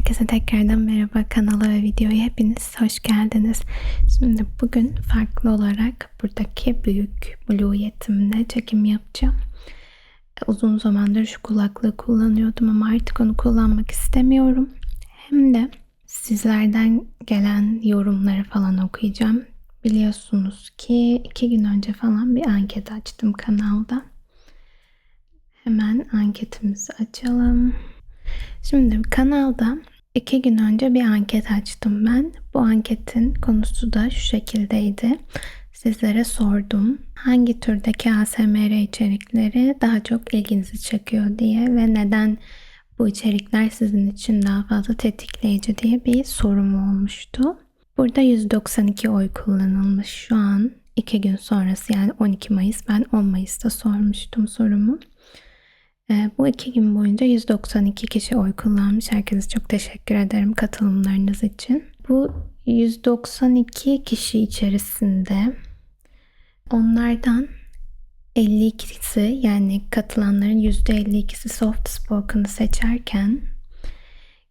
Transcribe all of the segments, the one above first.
Herkese tekrardan merhaba kanala ve videoya hepiniz hoş geldiniz. Şimdi bugün farklı olarak buradaki büyük Blue Yeti'mle çekim yapacağım. Uzun zamandır şu kulaklığı kullanıyordum ama artık onu kullanmak istemiyorum. Hem de sizlerden gelen yorumları falan okuyacağım. Biliyorsunuz ki iki gün önce falan bir anket açtım kanalda. Hemen anketimizi açalım. Şimdi kanalda iki gün önce bir anket açtım ben. Bu anketin konusu da şu şekildeydi. Sizlere sordum hangi türdeki ASMR içerikleri daha çok ilginizi çekiyor diye ve neden bu içerikler sizin için daha fazla tetikleyici diye bir sorum olmuştu. Burada 192 oy kullanılmış şu an. iki gün sonrası yani 12 Mayıs ben 10 Mayıs'ta sormuştum sorumu. Ee, bu iki gün boyunca 192 kişi oy kullanmış. Herkese çok teşekkür ederim katılımlarınız için. Bu 192 kişi içerisinde onlardan 52'si yani katılanların %52'si soft spoken'ı seçerken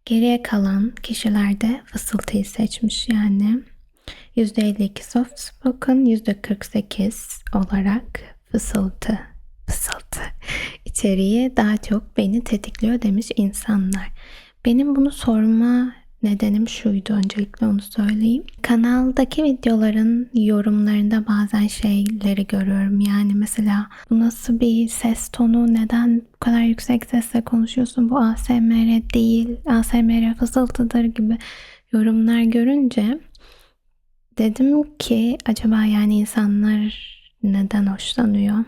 geriye kalan kişiler de fısıltıyı seçmiş yani. %52 soft spoken, %48 olarak fısıltı fısıltı içeriği daha çok beni tetikliyor demiş insanlar. Benim bunu sorma nedenim şuydu öncelikle onu söyleyeyim. Kanaldaki videoların yorumlarında bazen şeyleri görüyorum. Yani mesela bu nasıl bir ses tonu neden bu kadar yüksek sesle konuşuyorsun bu ASMR değil ASMR fısıltıdır gibi yorumlar görünce dedim ki acaba yani insanlar neden hoşlanıyor?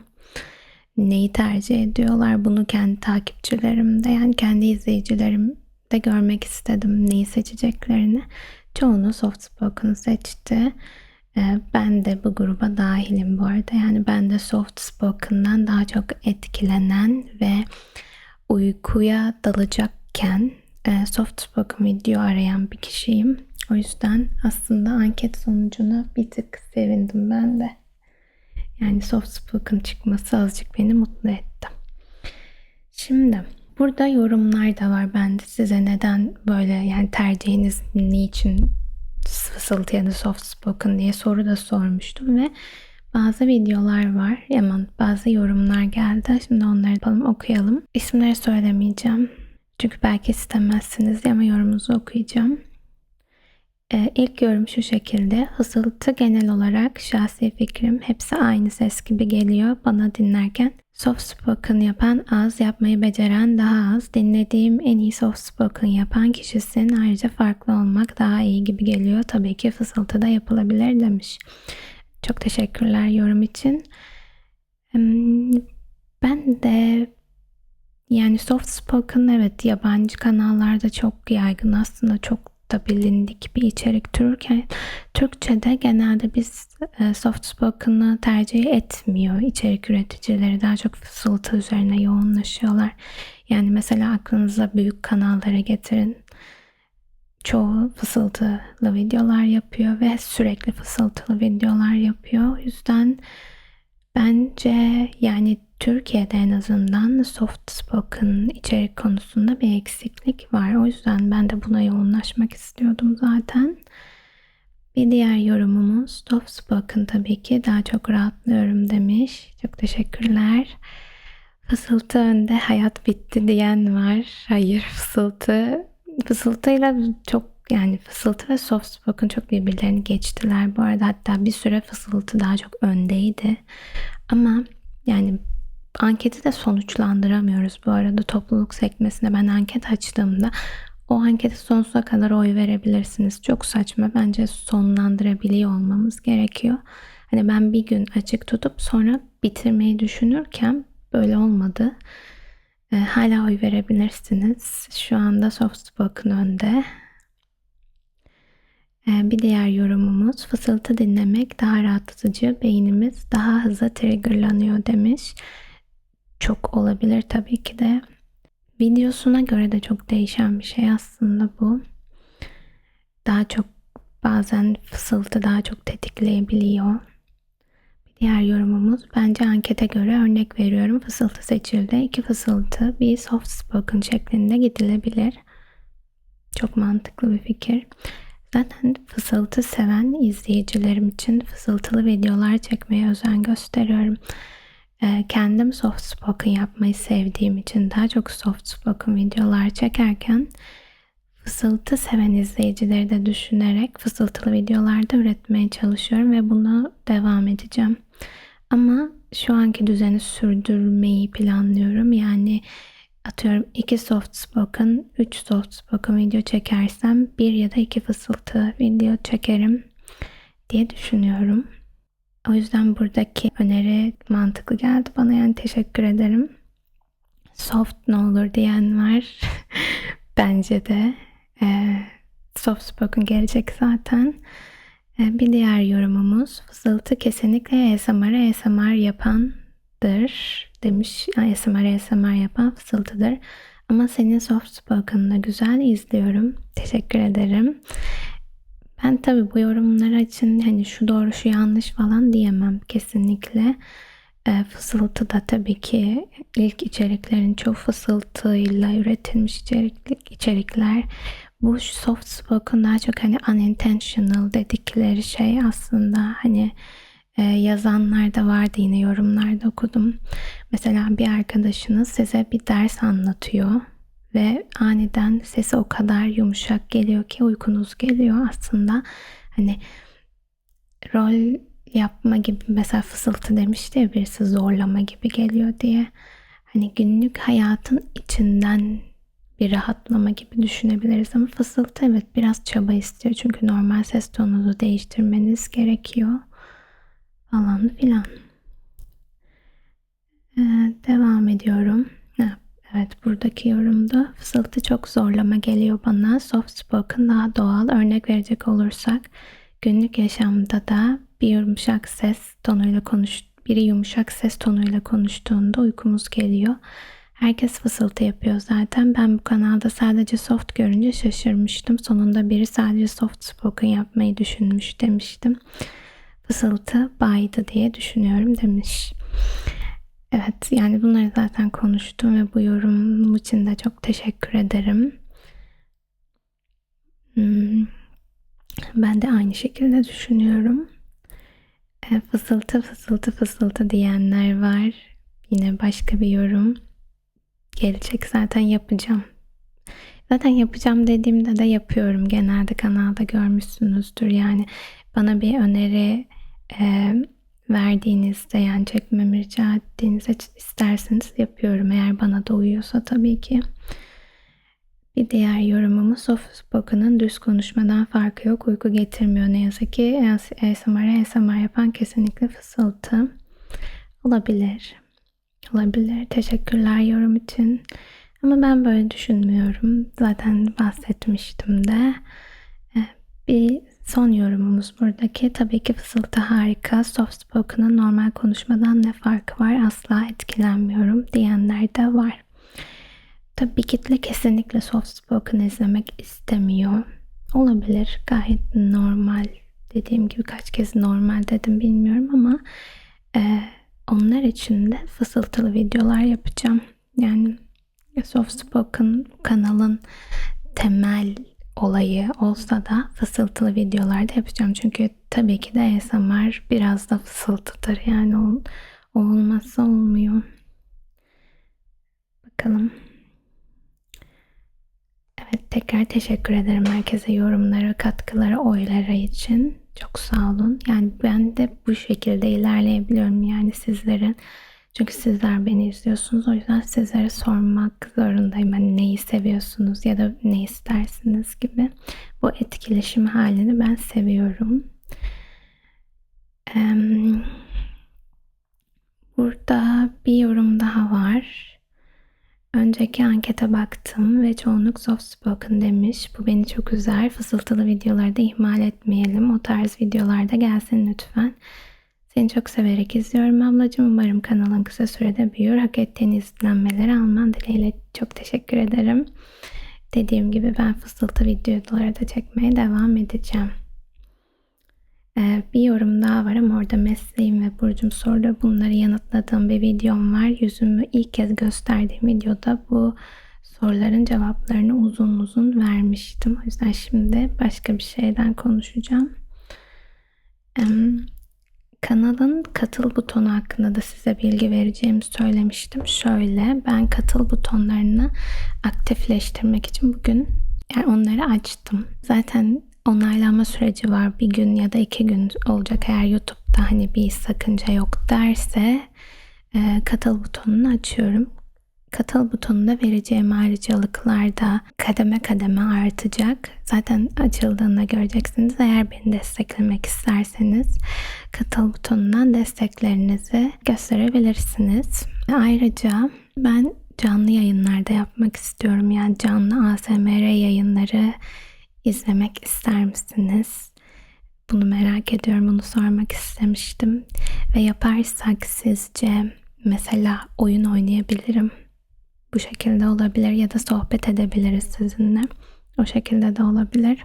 Neyi tercih ediyorlar bunu kendi takipçilerimde yani kendi izleyicilerimde görmek istedim neyi seçeceklerini. Çoğunu soft spoken seçti. Ee, ben de bu gruba dahilim bu arada. Yani ben de soft spoken'dan daha çok etkilenen ve uykuya dalacakken e, soft spoken video arayan bir kişiyim. O yüzden aslında anket sonucuna bir tık sevindim ben de. Yani soft spoken çıkması azıcık beni mutlu etti. Şimdi burada yorumlar da var. Ben de size neden böyle yani tercihiniz niçin fısıltı ya da soft spoken diye soru da sormuştum ve bazı videolar var. Yaman bazı yorumlar geldi. Şimdi onları yapalım okuyalım. İsimleri söylemeyeceğim. Çünkü belki istemezsiniz ama yorumunuzu okuyacağım. Ee, ilk yorum şu şekilde. Hızıltı genel olarak şahsi fikrim hepsi aynı ses gibi geliyor bana dinlerken. Soft spoken yapan az, yapmayı beceren daha az. Dinlediğim en iyi soft spoken yapan kişisin. Ayrıca farklı olmak daha iyi gibi geliyor. Tabii ki fısıltı da yapılabilir demiş. Çok teşekkürler yorum için. Ben de yani soft spoken evet yabancı kanallarda çok yaygın aslında çok da bilindik bir içerik türken Türkçe'de genelde biz e, soft spoken'ı tercih etmiyor içerik üreticileri daha çok fısıltı üzerine yoğunlaşıyorlar. Yani mesela aklınıza büyük kanallara getirin. Çoğu fısıltılı videolar yapıyor ve sürekli fısıltılı videolar yapıyor. O yüzden bence yani Türkiye'de en azından soft spoken içerik konusunda bir eksiklik var. O yüzden ben de buna yoğunlaşmak istiyordum zaten. Bir diğer yorumumuz soft spoken tabii ki daha çok rahatlıyorum demiş. Çok teşekkürler. Fısıltı önde hayat bitti diyen var. Hayır fısıltı fısıltıyla çok yani fısıltı ve soft spoken çok birbirlerini geçtiler. Bu arada hatta bir süre fısıltı daha çok öndeydi. Ama yani anketi de sonuçlandıramıyoruz bu arada topluluk sekmesine ben anket açtığımda o anketi sonsuza kadar oy verebilirsiniz. Çok saçma. Bence sonlandırabiliyor olmamız gerekiyor. Hani ben bir gün açık tutup sonra bitirmeyi düşünürken böyle olmadı. E, hala oy verebilirsiniz. Şu anda soft spoken önde. E, bir diğer yorumumuz fısıltı dinlemek daha rahatlatıcı. Beynimiz daha hızlı triggerlanıyor demiş çok olabilir tabii ki de. Videosuna göre de çok değişen bir şey aslında bu. Daha çok bazen fısıltı daha çok tetikleyebiliyor. Bir diğer yorumumuz bence ankete göre örnek veriyorum. Fısıltı seçildi. İki fısıltı bir soft spoken şeklinde gidilebilir. Çok mantıklı bir fikir. Zaten fısıltı seven izleyicilerim için fısıltılı videolar çekmeye özen gösteriyorum. Ee, kendim soft spoken yapmayı sevdiğim için daha çok soft spoken videolar çekerken fısıltı seven izleyicileri de düşünerek fısıltılı videolarda üretmeye çalışıyorum ve buna devam edeceğim. Ama şu anki düzeni sürdürmeyi planlıyorum. Yani atıyorum iki soft spoken, üç soft spoken video çekersem bir ya da iki fısıltı video çekerim diye düşünüyorum. O yüzden buradaki öneri mantıklı geldi bana yani teşekkür ederim. Soft ne olur diyen var. Bence de e, soft spoken gelecek zaten. E, bir diğer yorumumuz fısıltı kesinlikle ASMR ASMR yapandır demiş. ASMR ASMR yapan fısıltıdır. Ama senin soft spoken'ını güzel izliyorum. Teşekkür ederim. Ben tabii bu yorumlar için hani şu doğru şu yanlış falan diyemem kesinlikle. E, fısıltı da tabii ki ilk içeriklerin çoğu fısıltıyla üretilmiş içerik, içerikler. Bu soft spoken daha çok hani unintentional dedikleri şey aslında hani e, yazanlar da vardı yine yorumlarda okudum. Mesela bir arkadaşınız size bir ders anlatıyor ve aniden sesi o kadar yumuşak geliyor ki uykunuz geliyor aslında. Hani rol yapma gibi mesela fısıltı demişti ya birisi zorlama gibi geliyor diye. Hani günlük hayatın içinden bir rahatlama gibi düşünebiliriz ama fısıltı evet biraz çaba istiyor çünkü normal ses tonunuzu değiştirmeniz gerekiyor falan filan. Ee, devam ediyorum. Buradaki yorumda fısıltı çok zorlama geliyor bana. Soft spoken daha doğal. Örnek verecek olursak günlük yaşamda da bir yumuşak ses tonuyla konuş biri yumuşak ses tonuyla konuştuğunda uykumuz geliyor. Herkes fısıltı yapıyor zaten. Ben bu kanalda sadece soft görünce şaşırmıştım. Sonunda biri sadece soft spoken yapmayı düşünmüş demiştim. Fısıltı baydı diye düşünüyorum demiş. Evet yani bunları zaten konuştum ve bu yorum için de çok teşekkür ederim. Hmm. Ben de aynı şekilde düşünüyorum. E, fısıltı fısıltı fısıltı diyenler var. Yine başka bir yorum gelecek zaten yapacağım. Zaten yapacağım dediğimde de yapıyorum. Genelde kanalda görmüşsünüzdür. Yani bana bir öneri e, verdiğinizde yani çekmemi rica ettiğinizde isterseniz yapıyorum. Eğer bana da uyuyorsa tabii ki. Bir diğer yorumumuz soft spoken'ın düz konuşmadan farkı yok. Uyku getirmiyor ne yazık ki. ASMR, ASMR yapan kesinlikle fısıltı. Olabilir. Olabilir. Teşekkürler yorum için. Ama ben böyle düşünmüyorum. Zaten bahsetmiştim de. Eh, bir son yorumumuz buradaki. Tabii ki fısıltı harika. Soft spoken'ın normal konuşmadan ne farkı var? Asla etkilenmiyorum diyenler de var. Tabii kitle kesinlikle soft spoken izlemek istemiyor. Olabilir. Gayet normal. Dediğim gibi kaç kez normal dedim bilmiyorum ama e, onlar için de fısıltılı videolar yapacağım. Yani soft spoken kanalın temel olayı olsa da fısıltılı videolar da yapacağım. Çünkü tabii ki de ASMR biraz da fısıltıdır. Yani o, o olmazsa olmuyor. Bakalım. Evet tekrar teşekkür ederim herkese yorumlara, katkılara, oylara için. Çok sağ olun. Yani ben de bu şekilde ilerleyebiliyorum yani sizlerin. Çünkü sizler beni izliyorsunuz. O yüzden sizlere sormak zorundayım. Hani neyi seviyorsunuz ya da ne istersiniz gibi. Bu etkileşim halini ben seviyorum. Burada bir yorum daha var. Önceki ankete baktım ve çoğunluk soft spoken demiş. Bu beni çok üzer. Fısıltılı videolarda ihmal etmeyelim. O tarz videolarda gelsin lütfen. Seni çok severek izliyorum ablacığım. Umarım kanalın kısa sürede büyür. Hak ettiğin izlenmeleri alman dileğiyle çok teşekkür ederim. Dediğim gibi ben fısıltı videoları da çekmeye devam edeceğim. Ee, bir yorum daha var ama orada mesleğim ve burcum soruları bunları yanıtladığım bir videom var. Yüzümü ilk kez gösterdiğim videoda bu soruların cevaplarını uzun uzun vermiştim. O yüzden şimdi başka bir şeyden konuşacağım. Em, Kanalın katıl butonu hakkında da size bilgi vereceğimi söylemiştim. Şöyle ben katıl butonlarını aktifleştirmek için bugün yani onları açtım. Zaten onaylanma süreci var. Bir gün ya da iki gün olacak eğer YouTube'da hani bir sakınca yok derse e, katıl butonunu açıyorum. Katıl butonunda vereceğim ayrıcalıklar da kademe kademe artacak. Zaten açıldığında göreceksiniz. Eğer beni desteklemek isterseniz katıl butonundan desteklerinizi gösterebilirsiniz. Ayrıca ben canlı yayınlarda yapmak istiyorum. Yani canlı ASMR yayınları izlemek ister misiniz? Bunu merak ediyorum. Bunu sormak istemiştim. Ve yaparsak sizce mesela oyun oynayabilirim bu şekilde olabilir ya da sohbet edebiliriz sizinle. O şekilde de olabilir.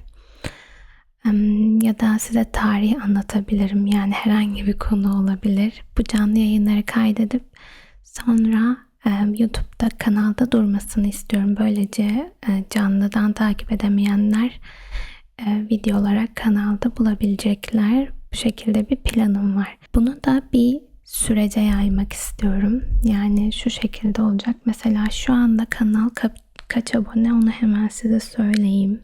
Ya da size tarih anlatabilirim. Yani herhangi bir konu olabilir. Bu canlı yayınları kaydedip sonra YouTube'da kanalda durmasını istiyorum. Böylece e, canlıdan takip edemeyenler e, video olarak kanalda bulabilecekler. Bu şekilde bir planım var. Bunu da bir sürece yaymak istiyorum. Yani şu şekilde olacak. Mesela şu anda kanal ka kaç abone onu hemen size söyleyeyim.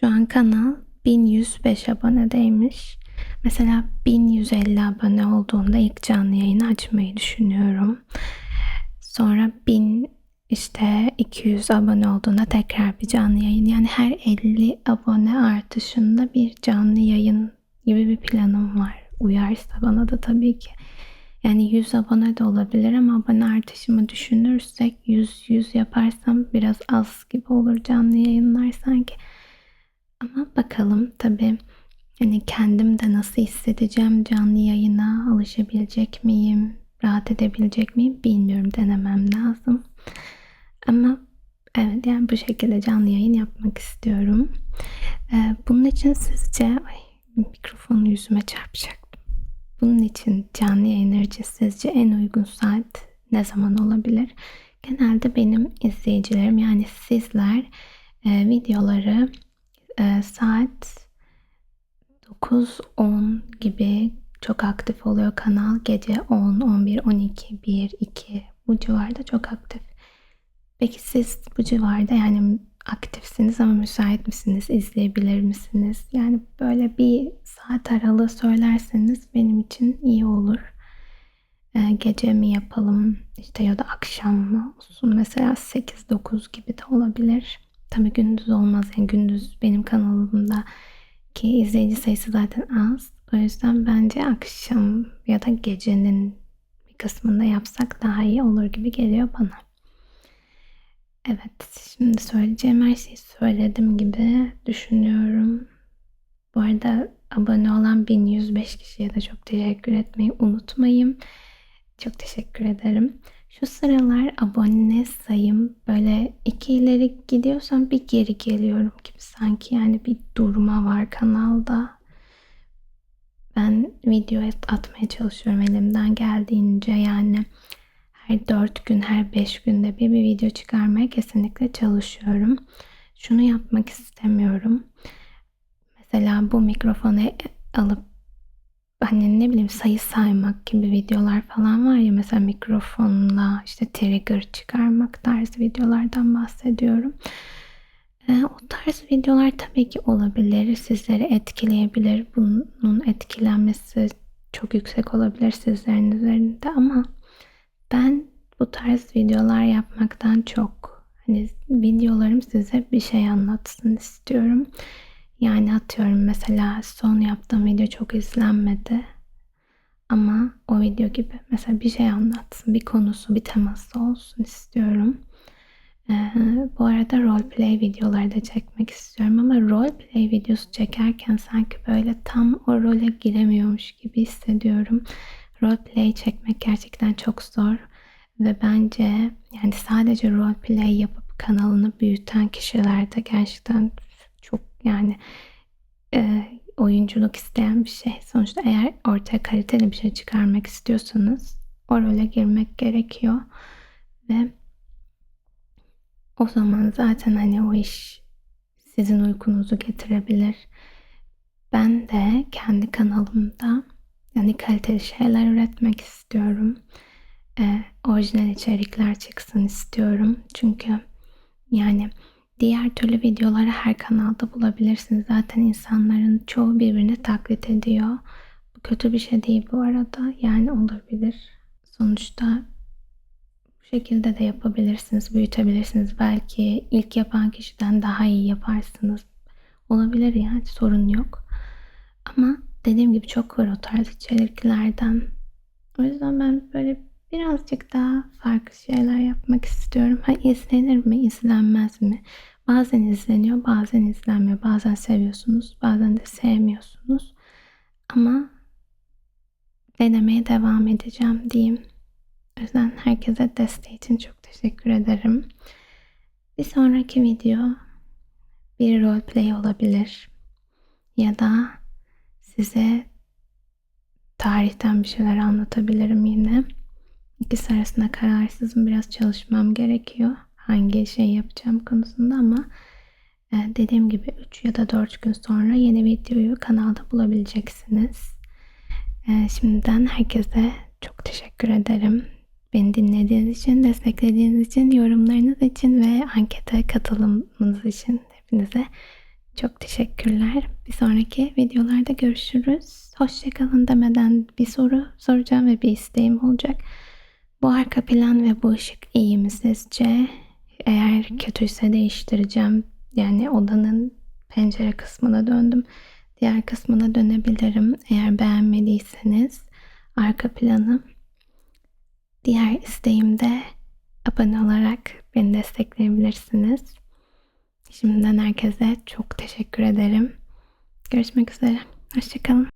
Şu an kanal 1105 abonedeymiş. Mesela 1150 abone olduğunda ilk canlı yayını açmayı düşünüyorum. Sonra 1000 işte 200 abone olduğunda tekrar bir canlı yayın. Yani her 50 abone artışında bir canlı yayın gibi bir planım var uyarsa bana da tabii ki. Yani 100 abone de olabilir ama abone artışımı düşünürsek 100 100 yaparsam biraz az gibi olur canlı yayınlar sanki. Ama bakalım tabii hani kendim de nasıl hissedeceğim canlı yayına alışabilecek miyim, rahat edebilecek miyim bilmiyorum denemem lazım. Ama evet yani bu şekilde canlı yayın yapmak istiyorum. Ee, bunun için sizce ay, mikrofonu yüzüme çarpacak. Bunun için canlı için sizce en uygun saat ne zaman olabilir? Genelde benim izleyicilerim yani sizler e, videoları e, saat 9-10 gibi çok aktif oluyor kanal. Gece 10, 11, 12, 1, 2 bu civarda çok aktif. Peki siz bu civarda yani aktifsiniz ama müsait misiniz? İzleyebilir misiniz? Yani böyle bir saat aralığı söylerseniz benim için iyi olur. Ee, gece mi yapalım işte ya da akşam mı olsun mesela 8-9 gibi de olabilir. Tabii gündüz olmaz yani gündüz benim kanalımda ki izleyici sayısı zaten az. O yüzden bence akşam ya da gecenin bir kısmında yapsak daha iyi olur gibi geliyor bana. Evet, şimdi söyleyeceğim her şeyi söyledim gibi düşünüyorum. Bu arada abone olan 1105 kişiye de çok teşekkür etmeyi unutmayın. Çok teşekkür ederim. Şu sıralar abone sayım böyle iki ileri gidiyorsam bir geri geliyorum gibi sanki yani bir durma var kanalda. Ben video atmaya çalışıyorum elimden geldiğince yani her 4 gün, her 5 günde bir, bir video çıkarmaya kesinlikle çalışıyorum. Şunu yapmak istemiyorum. Mesela bu mikrofonu alıp hani ne bileyim sayı saymak gibi videolar falan var ya mesela mikrofonla işte trigger çıkarmak tarzı videolardan bahsediyorum. Ee, o tarz videolar tabii ki olabilir. Sizleri etkileyebilir. Bunun etkilenmesi çok yüksek olabilir sizlerin üzerinde ama ben bu tarz videolar yapmaktan çok hani videolarım size bir şey anlatsın istiyorum. Yani atıyorum mesela son yaptığım video çok izlenmedi. Ama o video gibi mesela bir şey anlatsın, bir konusu, bir teması olsun istiyorum. Ee, bu arada roleplay videoları da çekmek istiyorum ama roleplay videosu çekerken sanki böyle tam o role giremiyormuş gibi hissediyorum roleplay çekmek gerçekten çok zor ve bence yani sadece roleplay yapıp kanalını büyüten kişilerde gerçekten çok yani e, oyunculuk isteyen bir şey. Sonuçta eğer ortaya kaliteli bir şey çıkarmak istiyorsanız o role girmek gerekiyor ve o zaman zaten hani o iş sizin uykunuzu getirebilir. Ben de kendi kanalımda yani kaliteli şeyler üretmek istiyorum. Ee, orijinal içerikler çıksın istiyorum. Çünkü yani diğer türlü videoları her kanalda bulabilirsiniz. Zaten insanların çoğu birbirini taklit ediyor. Bu kötü bir şey değil bu arada. Yani olabilir. Sonuçta bu şekilde de yapabilirsiniz, büyütebilirsiniz. Belki ilk yapan kişiden daha iyi yaparsınız. Olabilir yani sorun yok. Ama dediğim gibi çok var o tarz içeriklerden. O yüzden ben böyle birazcık daha farklı şeyler yapmak istiyorum. Ha izlenir mi, izlenmez mi? Bazen izleniyor, bazen izlenmiyor. Bazen seviyorsunuz, bazen de sevmiyorsunuz. Ama denemeye devam edeceğim diyeyim. O yüzden herkese desteği için çok teşekkür ederim. Bir sonraki video bir roleplay olabilir. Ya da size tarihten bir şeyler anlatabilirim yine. İkisi arasında kararsızım. Biraz çalışmam gerekiyor. Hangi şey yapacağım konusunda ama e, dediğim gibi 3 ya da 4 gün sonra yeni videoyu kanalda bulabileceksiniz. E, şimdiden herkese çok teşekkür ederim. Beni dinlediğiniz için, desteklediğiniz için, yorumlarınız için ve ankete katılımınız için hepinize çok teşekkürler. Bir sonraki videolarda görüşürüz. Hoşçakalın demeden bir soru soracağım ve bir isteğim olacak. Bu arka plan ve bu ışık iyi mi sizce? Eğer kötüyse değiştireceğim. Yani odanın pencere kısmına döndüm. Diğer kısmına dönebilirim. Eğer beğenmediyseniz arka planı diğer isteğimde abone olarak beni destekleyebilirsiniz. Şimdiden herkese çok teşekkür ederim. Görüşmek üzere. Hoşçakalın.